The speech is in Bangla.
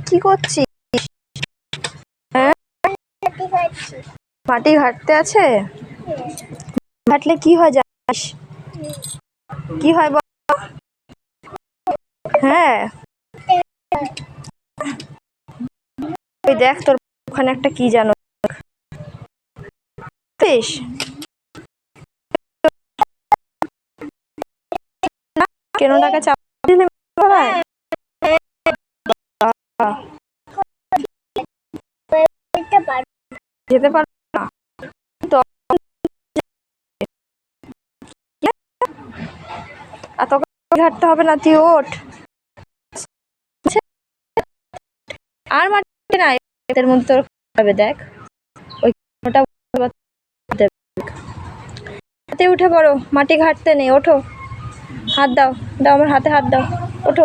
কি করছিস? হ্যাঁ? মাটি ঘাটতে আছে? ঘাটলে কি হয় জানিস? কি হয় বল? হ্যাঁ। দেখ তোর ওখানে একটা কি জানো? বেশ। কেন টাকা চাপ দিলে যেতে পারব না। আর ঘাটতে হবে না, তুই ওঠ। আর নাই। এর মধ্যে তোর দেখ। ওই হাতে উঠে পড়ো, মাটি ঘাটতে নেই, ওঠো। হাত দাও দাও আমার হাতে হাত দাও, ওঠো।